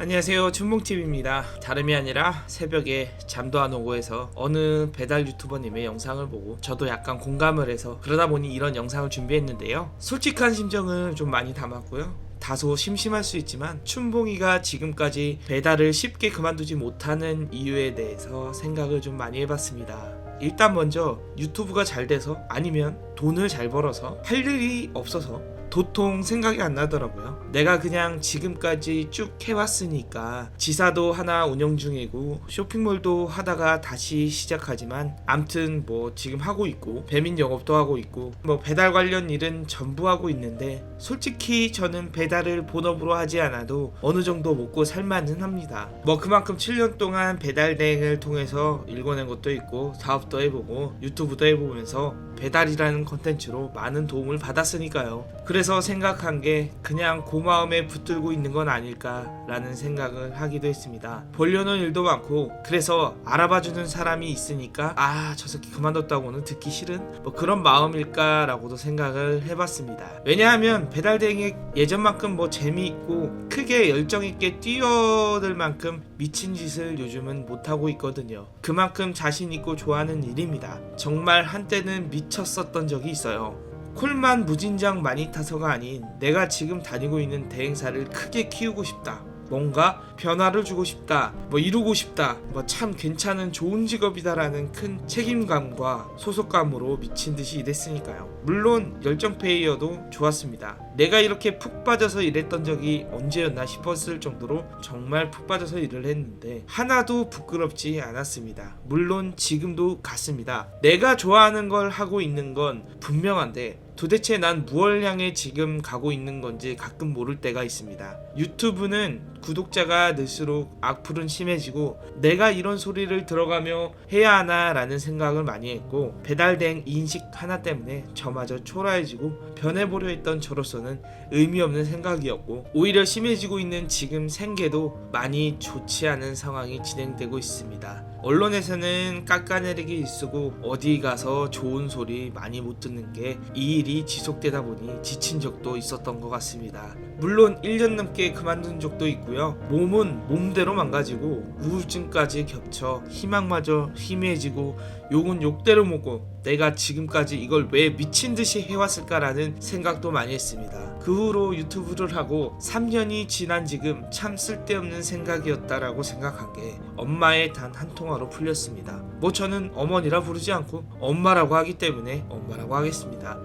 안녕하세요. 춘봉TV입니다. 다름이 아니라 새벽에 잠도 안 오고 해서 어느 배달 유튜버님의 영상을 보고 저도 약간 공감을 해서 그러다 보니 이런 영상을 준비했는데요. 솔직한 심정을 좀 많이 담았고요. 다소 심심할 수 있지만 춘봉이가 지금까지 배달을 쉽게 그만두지 못하는 이유에 대해서 생각을 좀 많이 해봤습니다. 일단 먼저 유튜브가 잘 돼서 아니면 돈을 잘 벌어서 할 일이 없어서 도통 생각이 안 나더라고요. 내가 그냥 지금까지 쭉 해왔으니까 지사도 하나 운영 중이고 쇼핑몰도 하다가 다시 시작하지만 암튼 뭐 지금 하고 있고 배민 영업도 하고 있고 뭐 배달 관련 일은 전부 하고 있는데 솔직히 저는 배달을 본업으로 하지 않아도 어느 정도 먹고 살만은 합니다. 뭐 그만큼 7년 동안 배달 대행을 통해서 일궈낸 것도 있고 사업도 해보고 유튜브도 해보면서 배달이라는 컨텐츠로 많은 도움을 받았으니까요. 그래서 생각한 게 그냥 고마움에 붙들고 있는 건 아닐까라는 생각을 하기도 했습니다. 보려는 일도 많고 그래서 알아봐주는 사람이 있으니까 아 저 새끼 그만뒀다고는 듣기 싫은 뭐 그런 마음일까라고도 생각을 해봤습니다. 왜냐하면 배달 대행이 예전만큼 뭐 재미있고 크게 열정 있게 뛰어들 만큼 미친 짓을 요즘은 못하고 있거든요. 그만큼 자신 있고 좋아하는 일입니다. 정말 한때는 미 쳤었던 적이 있어요. 콜만 무진장 많이 타서가 아닌 내가 지금 다니고 있는 대행사를 크게 키우고 싶다. 뭔가 변화를 주고 싶다. 뭐 이루고 싶다. 뭐 참 괜찮은 좋은 직업이다라는 큰 책임감과 소속감으로 미친 듯이 일했으니까요. 물론 열정 페이여도 좋았습니다. 내가 이렇게 푹 빠져서 일했던 적이 언제였나 싶었을 정도로 정말 푹 빠져서 일을 했는데 하나도 부끄럽지 않았습니다. 물론 지금도 같습니다. 내가 좋아하는 걸 하고 있는 건 분명한데 도대체 난 무얼 향해 지금 가고 있는 건지 가끔 모를 때가 있습니다. 유튜브는 구독자가 늘수록 악플은 심해지고 내가 이런 소리를 들어가며 해야 하나라는 생각을 많이 했고 배달된 인식 하나 때문에 저마저 초라해지고 변해보려 했던 저로서는 의미 없는 생각이었고 오히려 심해지고 있는 지금 생계도 많이 좋지 않은 상황이 진행되고 있습니다. 언론에서는 깎아내리기 일쓰고 어디 가서 좋은 소리 많이 못 듣는 게 이 일이 지속되다 보니 지친 적도 있었던 것 같습니다. 물론 1년 넘게 그만둔 적도 있고요. 몸은 몸대로 망가지고 우울증까지 겹쳐 희망마저 희미해지고 욕은 욕대로 먹고 내가 지금까지 이걸 왜 미친 듯이 해왔을까라는 생각도 많이 했습니다. 그 후로 유튜브를 하고 3년이 지난 지금 참 쓸데없는 생각이었다라고 생각한 게 엄마의 단 한 통화로 풀렸습니다. 뭐 저는 어머니라 부르지 않고 엄마라고 하기 때문에 엄마라고 하겠습니다.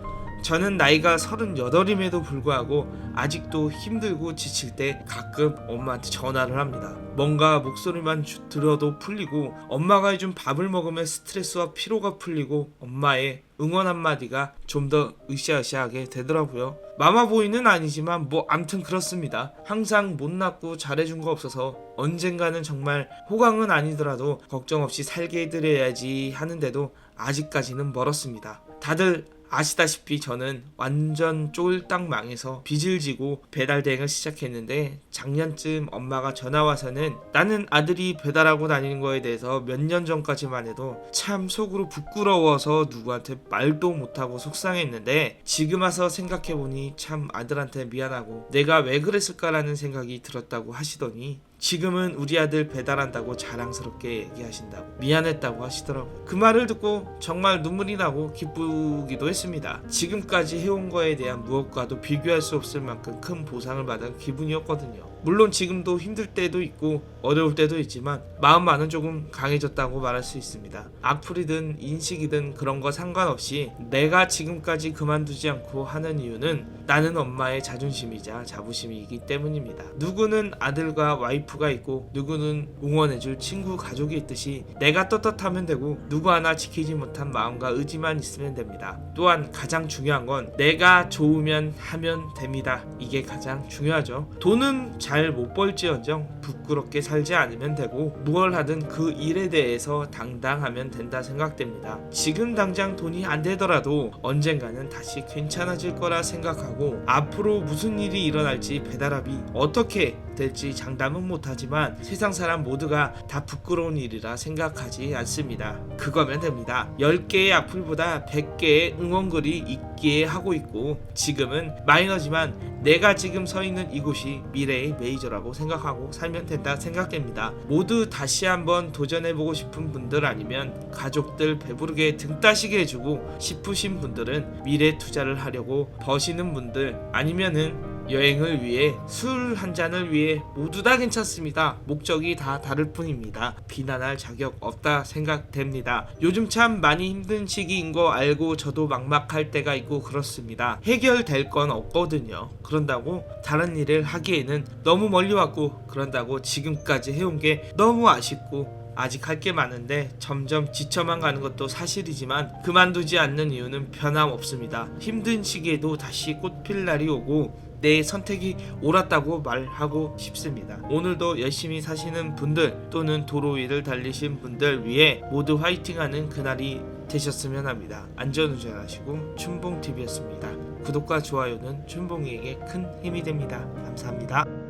저는 나이가 38임에도 불구하고 아직도 힘들고 지칠 때 가끔 엄마한테 전화를 합니다. 뭔가 목소리만 주- 들어도 풀리고 엄마가 해준 밥을 먹으면 스트레스와 피로가 풀리고 엄마의 응원 한마디가 좀 더 으쌰으쌰하게 되더라고요. 마마보이는 아니지만 뭐 암튼 그렇습니다. 항상 못났고 잘해준 거 없어서 언젠가는 정말 호강은 아니더라도 걱정 없이 살게 해드려야지 하는데도 아직까지는 멀었습니다. 다들 아시다시피 저는 완전 쫄딱 망해서 빚을 지고 배달 대행을 시작했는데 작년쯤 엄마가 전화 와서는 나는 아들이 배달하고 다니는 거에 대해서 몇 년 전까지만 해도 참 속으로 부끄러워서 누구한테 말도 못하고 속상했는데 지금 와서 생각해보니 참 아들한테 미안하고 내가 왜 그랬을까라는 생각이 들었다고 하시더니 지금은 우리 아들 배달한다고 자랑스럽게 얘기하신다고 미안했다고 하시더라고요. 그 말을 듣고 정말 눈물이 나고 기쁘기도 했습니다. 지금까지 해온 거에 대한 무엇과도 비교할 수 없을 만큼 큰 보상을 받은 기분이었거든요. jail. 물론 지금도 힘들 때도 있고 어려울 때도 있지만 마음만은 조금 강해졌다고 말할 수 있습니다. 악플이든 인식이든 그런 거 상관없이 내가 지금까지 그만두지 않고 하는 이유는 나는 엄마의 자존심이자 자부심이기 때문입니다. 누구는 아들과 와이프가 있고 누구는 응원해줄 친구 가족이 있듯이 내가 떳떳하면 되고 누구 하나 지키지 못한 마음과 의지만 있으면 됩니다. 또한 가장 중요한 건 내가 좋으면 하면 됩니다. 이게 가장 중요하죠. 돈은 잘못 벌지언정 부끄럽게 살지 않으면 되고 무얼 하든 그 일에 대해서 당당하면 된다 생각됩니다. 지금 당장 돈이 안 되더라도 언젠가는 다시 괜찮아질 거라 생각하고 앞으로 무슨 일이 일어날지 배달압이 어떻게 될지 장담은 못하지만 세상 사람 모두가 다 부끄러운 일이라 생각하지 않습니다. 그거면 됩니다. 10개의 악플보다 100개의 응원글이 있기에 하고 있고 지금은 마이너지만 내가 지금 서 있는 이곳이 미래의 메이저라고 생각하고. 살면 된다 생각됩니다. 모두 다시 한번 도전해보고 싶은 분들 아니면 가족들 배부르게 등 따시게 해주고 싶으신 분들은 미래 투자를 하려고 버시는 분들 아니면은 여행을 위해 술 한 잔을 위해 모두 다 괜찮습니다. 목적이 다 다를 뿐입니다. 비난할 자격 없다 생각됩니다. 요즘 참 많이 힘든 시기인 거 알고 저도 막막할 때가 있고 그렇습니다. 해결될 건 없거든요. 그런다고 다른 일을 하기에는 너무 멀리 왔고 그런다고 지금까지 해온 게 너무 아쉽고 아직 할 게 많은데 점점 지쳐만 가는 것도 사실이지만 그만두지 않는 이유는 변함없습니다. 힘든 시기에도 다시 꽃필 날이 오고 내 선택이 옳았다고 말하고 싶습니다. 오늘도 열심히 사시는 분들 또는 도로 위를 달리신 분들 위해 모두 화이팅하는 그날이 되셨으면 합니다. 안전운전하시고 춘봉TV였습니다. 구독과 좋아요는 춘봉이에게 큰 힘이 됩니다. 감사합니다.